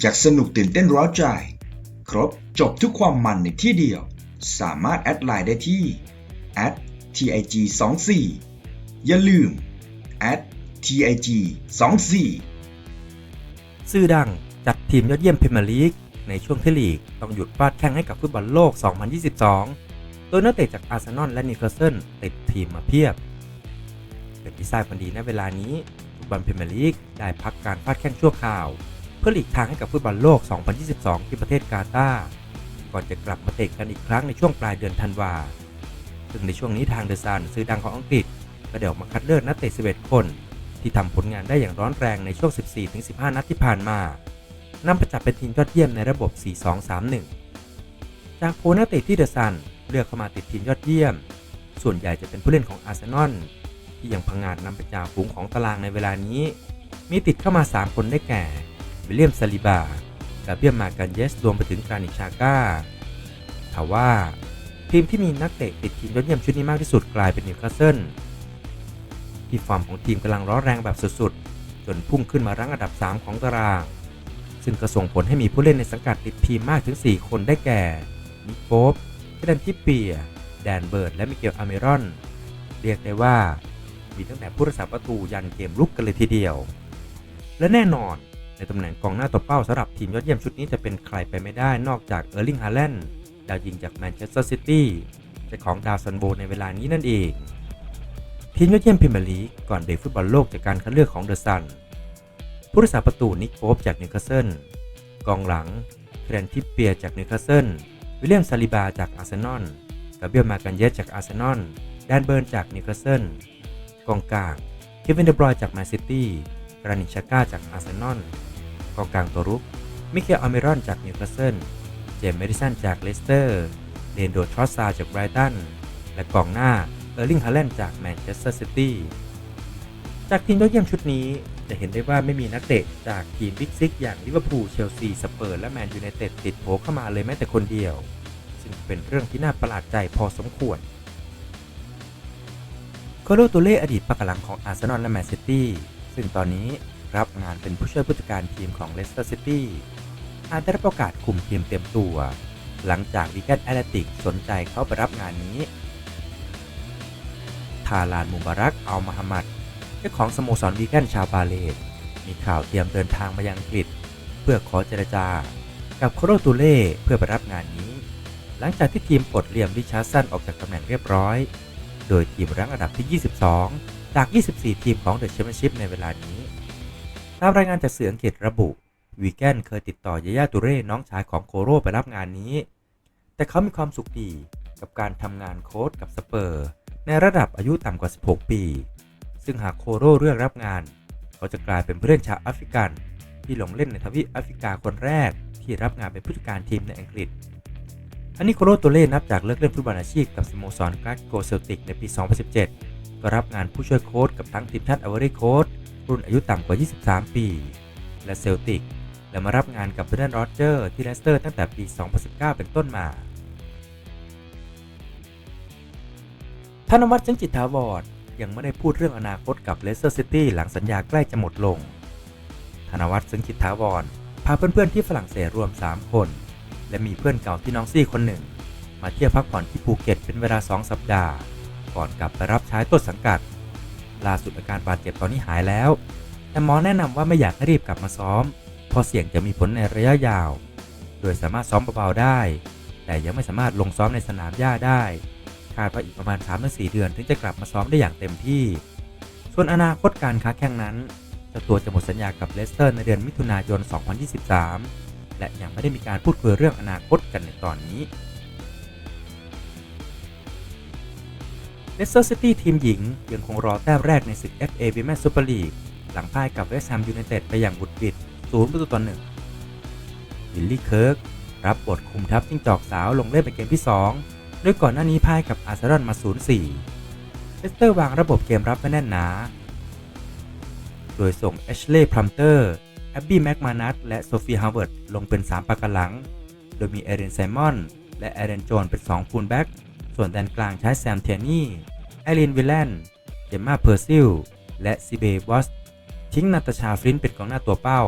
อยากสนุกตื่นเต้นร้าวใจ ครบจบทุกความมันในที่เดียว สามารถแอดไลน์ได้ที่ @tig 2 4อย่าลืม @tig 2 4ซื่อดังจัดทีมยอดเยี่ยมพรีเมียร์ลีก ในช่วงที่ลีก ต้องหยุดฟาดแข่งให้กับฟุตบอลโลก 2022 โดยนักเตะจากอาร์เซนอลและนิวคาสเซิลติดทีมมาเพียบ เป็นที่ทราบกันดีในเวลานี้ฟุตบอลพรีเมียร์ลีกได้พักการฟาดแข่งชั่วคราว เพื่อหลีกทางให้กับฟุตบอลโลก 2022 ที่ประเทศกาตาร์ก่อนจะกลับมาเตะกันอีกครั้งในช่วงปลายเดือนธันวาซึ่งในช่วงนี้ทางเดอะซันซื้อดังของอังกฤษก็ได้ออกมาคัดเลือกนักเตะ 11 คน ที่ทำผลงานได้อย่างร้อนแรงในช่วง 14-15 นัดที่ผ่านมานำไปจัดเป็นทีมยอดเยี่ยมในระบบ 4-2-3-1 จากโพนักเตะที่เดอะซันเลือกเข้ามาติดทีมยอดเยี่ยม ส่วนใหญ่จะเป็นผู้เล่นของอาร์เซนอลที่ยังพังงาดนำไปจากฝูงของตารางในเวลานี้ มีติดเข้ามา 3 คนได้แก่ วิลเลียมซาลิบากาเบียมมากันเยสรวมไปถึงกรานิชาก้าทว่าทีมที่มีนักเตะติดทีมยอดเยี่ยมชุดนี้มากที่สุดกลายเป็นนิวคาสเซิลที่ฟอร์มของทีมกำลังร้อนแรงแบบสุดๆ จนพุ่งขึ้นมารั้งอันดับ 3 ของตาราง ซึ่งก็ส่งผลให้มีผู้เล่นในสังกัดติดทีมมากถึง 4 คนได้แก่นิโป๊ปเจดันทิปเปีย แดนเบิร์ด และมิเกลอเมรอน เรียกได้ว่า มีตั้งแต่ผู้รักษาประตูยันเกมลุกกันเลยทีเดียว และแน่นอน ในตำแหน่งกองหน้าตัวเป้าสำหรับทีมยอดเยี่ยมชุดนี้จะเป็นใครไปไม่ได้นอกจากเออร์ลิงฮาแลนด์ดาวยิงจากแมนเชสเตอร์ซิตี้เจ้าของดาวซันโบในเวลานี้นั่นเอง ทีมยอดเยี่ยมพรีเมียร์ลีกก่อนเบรกฟุตบอลโลกจากการคัดเลือกของเดอะซันผู้รักษาประตูนิกโป๊ปจากนิวคาสเซิลกองหลังเครนทิปเปียจากนิวคาสเซิลวิลเลียมซาลิบาจากอาร์เซนอลกาเบียลมากันเยสจากอาร์เซนอลแดนเบิร์นจากนิวคาสเซิลกองกลางเควินเดบรอยจากแมนซิตี้กรานิชาก้าจากอาร์เซนอล กองกลางตัวรุก มิเคลอเมรอนจากนิวคาสเซิล เจมส์เมดิสันจากเลสเตอร์ เดนโดทรอสซาจากไบรตัน และกองหน้าเออร์ลิงฮาแลนด์จากแมนเชสเตอร์ซิตี้ จากทีมยอดเยี่ยมชุดนี้จะเห็นได้ว่าไม่มีนักเตะจากทีมบิ๊กซิกอย่างลิเวอร์พูล เชลซี สเปอร์ และแมนยูไนเต็ดติดโผเข้ามาเลยแม้แต่คนเดียว ซึ่งเป็นเรื่องที่น่าประหลาดใจพอสมควรโคโลตูเล่อดีตปากหลังของอาร์เซนอลและแมนซิตี้ ซึ่งตอนนี้ รับงานเป็นผู้ช่วยผู้จัดการทีมของเลสเตอร์ซิตี้อาจได้รับโอกาสคุมทีมเต็มตัว หลังจากวิกเกนแอตเลติกสนใจเข้าไปรับงานนี้ ทาลานมุบารักอัลมาฮัมัดเจ้าของสโมสรวีแกนชาวบาเลตมีข่าวเตรียมเดินทางมายังอังกฤษ เพื่อขอเจรจา กับโคโรตูเล่เพื่อไปรับงานนี้ หลังจากที่ทีมปลดเลียมริชาร์สันออกจากตำแหน่งเรียบร้อย โดยทีมรั้งอันดับที่ 22 จาก 24 ทีมของเดอะแชมเปี้ยนชิพในเวลานี้ ตามรายงานจากสื่ออังกฤษระบุวีแกนเคยติดต่อยาย่าตูเร่น้องชายของโคโรไปรับงานนี้ แต่เขามีความสุขดีกับการทำงานโค้ชกับสเปอร์ ในระดับอายุต่ำกว่า 16 ปี ซึ่งหากโคโรเลือกรับงาน เขาจะกลายเป็นผู้เล่นชาวแอฟริกัน ที่ลงเล่นในทวีปแอฟริกาคนแรก ที่รับงานเป็นผู้จัดการทีมในอังกฤษ อันนี้โคโรตัวเล่นับจากเลิกเล่นฟุตบอลอาชีพกับสโมสรกราสโกเซลติกในปี 2017 ก็รับงานผู้ช่วยโค้ชกับทั้งทีมชาติอเวอร์โค้ช รุ่นอายุต่ำกว่า 23 ปี และเซลติก และมารับงานกับเบรนด์โรเจอร์ที่เลสเตอร์ตั้งแต่ปี 2019 เป็นต้นมา ธนวัฒน์จังจิตถาวรยังไม่ได้พูดเรื่องอนาคตกับเลสเตอร์ซิตี้หลังสัญญาใกล้จะหมดลง ธนวัฒน์เจังจิตถาวรพาเพื่อนๆที่ฝรั่งเศสรวม 3 คน และมีเพื่อนเก่าที่น้องซี่คนหนึ่ง มาเที่ยวพักผ่อนที่ภูเก็ตเป็นเวลา 2 สัปดาห์ ก่อนกลับไปรับใช้ต้นสังกัด ล่าสุดอาการบาดเจ็บตอนนี้หายแล้ว แต่หมอแนะนำว่าไม่อยากให้รีบกลับมาซ้อม เพราะเสี่ยงจะมีผลในระยะยาว โดยสามารถซ้อมเบาๆได้ แต่ยังไม่สามารถลงซ้อมในสนามหญ้าได้ คาดว่าอีกประมาณ 3-4 เดือนถึงจะกลับมาซ้อมได้อย่างเต็มที่ ส่วนอนาคตการค้าแข่งนั้นเจ้าตัวจะหมดสัญญากับเลสเตอร์ในเดือนมิถุนายน 2023 และยังไม่ได้มีการพูดคุยเรื่องอนาคตกันในตอนนี้ เลสเตอร์ซิตี้ทีมหญิง ยังคงรอแต้มแรกในศึก FA Women's Super League หลังพ่ายกับเวสต์แฮมยูไนเต็ดไปอย่างบุดบิด0ประตูต่อ1วิลลี่เคิร์กรับบทคุมทัพจิ้งจอกสาวลงเล่นเป็นเกมที่2โดยก่อนหน้านี้พ่ายกับอาร์เซนอลมา 0-4 เลสเตอร์วางระบบเกมรับไว้แน่นหนา โดยส่งเอชเล่พรัมเตอร์แอบบี้แม็กมานัทและโซฟีฮาวเวิร์ดลงเป็น 3ปากกหลัง โดยมีเอเรนไซมอน และเอเรนโจนเป็น 2 ฟูลแบ็ก ส่วนแดนกลางใช้แซมเทนี่ไอรีนวิลเลนเจมมาเพอร์ซิลและซิเบบอสทิ้งนาตาชาฟลินเป็นกองหน้าตัวเป้า